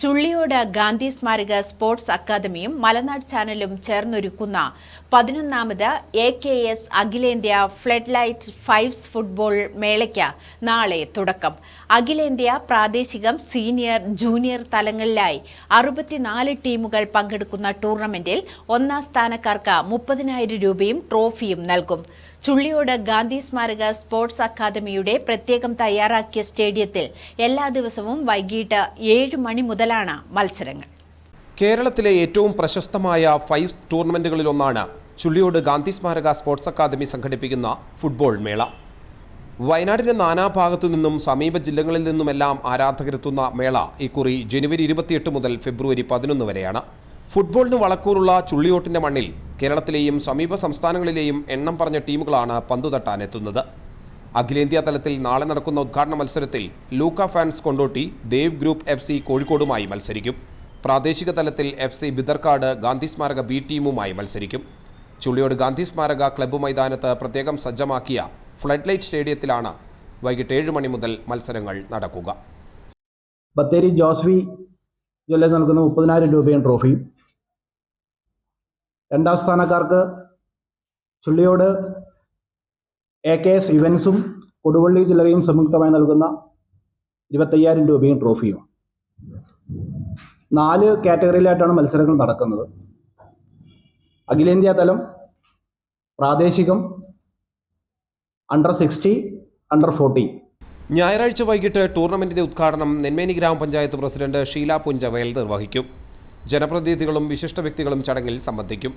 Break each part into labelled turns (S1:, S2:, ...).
S1: ചുള്ളിയോട് ഗാന്ധി സ്മാരക സ്പോർട്സ് അക്കാദമിയും മലനാട് ചാനലും ചേർന്നൊരുക്കുന്ന പതിനൊന്നാമത് എ കെ എസ് അഖിലേന്ത്യാ ഫ്ലഡ് ലൈറ്റ് ഫൈവ്സ് ഫുട്ബോൾ മേളയ്ക്ക് നാളെ തുടക്കം. അഖിലേന്ത്യാ പ്രാദേശികം സീനിയർ ജൂനിയർ തലങ്ങളിലായി അറുപത്തിനാല് ടീമുകൾ പങ്കെടുക്കുന്ന ടൂർണമെന്റിൽ ഒന്നാം സ്ഥാനക്കാർക്ക് മുപ്പതിനായിരം രൂപയും ട്രോഫിയും നൽകും. ചുള്ളിയോട് ഗാന്ധി സ്മാരക സ്പോർട്സ് അക്കാദമിയുടെ പ്രത്യേകം തയ്യാറാക്കിയ സ്റ്റേഡിയത്തിൽ എല്ലാ ദിവസവും വൈകിട്ട് ഏഴ് മണി മുതലാണ് മത്സരങ്ങൾ.
S2: കേരളത്തിലെ ഏറ്റവും പ്രശസ്തമായ ഫൈവ് ടൂർണമെന്റുകളിലൊന്നാണ് ചുള്ളിയോട് ഗാന്ധി സ്മാരക സ്പോർട്സ് അക്കാദമി സംഘടിപ്പിക്കുന്ന ഫുട്ബോൾ മേള. വയനാടിന്റെ നാനാഭാഗത്തു നിന്നും സമീപ ജില്ലകളിൽ നിന്നുമെല്ലാം ആരാധകരെത്തുന്ന മേള ഇക്കുറി ജനുവരി ഇരുപത്തിയെട്ട് മുതൽ ഫെബ്രുവരി പതിനൊന്ന് വരെയാണ്. ഫുട്ബോളിന് വളക്കൂറുള്ള ചുള്ളിയോട്ടിന്റെ മണ്ണിൽ കേരളത്തിലെയും സമീപ സംസ്ഥാനങ്ങളിലെയും എണ്ണം പറഞ്ഞ ടീമുകളാണ് പന്തു തട്ടാനെത്തുന്നത് അഖിലേന്ത്യാ തലത്തിൽ നാളെ നടക്കുന്ന ഉദ്ഘാടന മത്സരത്തിൽ Luka fans Kondotty Dev group F C കോഴിക്കോടുമായി മത്സരിക്കും. പ്രാദേശിക തലത്തിൽ എഫ് സി ബിദർക്കാട് ഗാന്ധി സ്മാരക ബി ടീമുമായി മത്സരിക്കും. ചുള്ളിയോട് ഗാന്ധി സ്മാരക ക്ലബ്ബ് മൈതാനത്ത് പ്രത്യേകം സജ്ജമാക്കിയ ഫ്ലഡ് ലൈറ്റ് സ്റ്റേഡിയത്തിലാണ് വൈകിട്ട് ഏഴ് മണി മുതൽ മത്സരങ്ങൾ നടക്കുക.
S3: ബത്തേരി ജോസ്വി ജ്വല്ലറി നൽകുന്ന മുപ്പതിനായിരം രൂപയും ട്രോഫിയും. രണ്ടാം സ്ഥാനക്കാർക്ക് ചുള്ളിയോട് എ കെ എസ് ഇവൻസും കൊടുവള്ളി ജില്ലയും സംയുക്തമായി നൽകുന്ന ഇരുപത്തയ്യായിരം രൂപയും ട്രോഫിയും. നാല് കാറ്റഗറിയിലായിട്ടാണ് മത്സരങ്ങൾ നടക്കുന്നത്. അഖിലേന്ത്യാ തലം പ്രാദേശികം അണ്ടർ സിക്സ്റ്റി അണ്ടർ ഫോർട്ടി
S2: ഞായറാഴ്ച വൈകിട്ട് ടൂർണമെന്റിന്റെ ഉദ്ഘാടനം നെന്മേനി ഗ്രാമപഞ്ചായത്ത് പ്രസിഡന്റ് ഷീല പുഞ്ചവയൽ നിർവഹിക്കും. ജനപ്രതിനിധികളും വിശിഷ്ട വ്യക്തികളും ചടങ്ങിൽ സംബന്ധിക്കും.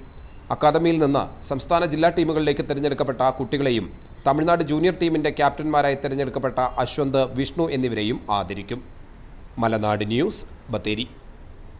S2: അക്കാദമിയിൽ നിന്ന് സംസ്ഥാന ജില്ലാ ടീമുകളിലേക്ക് തിരഞ്ഞെടുക്കപ്പെട്ട കുട്ടികളെയും തമിഴ്നാട് ജൂനിയർ ടീമിന്റെ ക്യാപ്റ്റന്മാരായി തിരഞ്ഞെടുക്കപ്പെട്ട അശ്വന്ത് വിഷ്ണു എന്നിവരെയും ആദരിക്കും. മലനാട് ന്യൂസ് ബത്തേരി.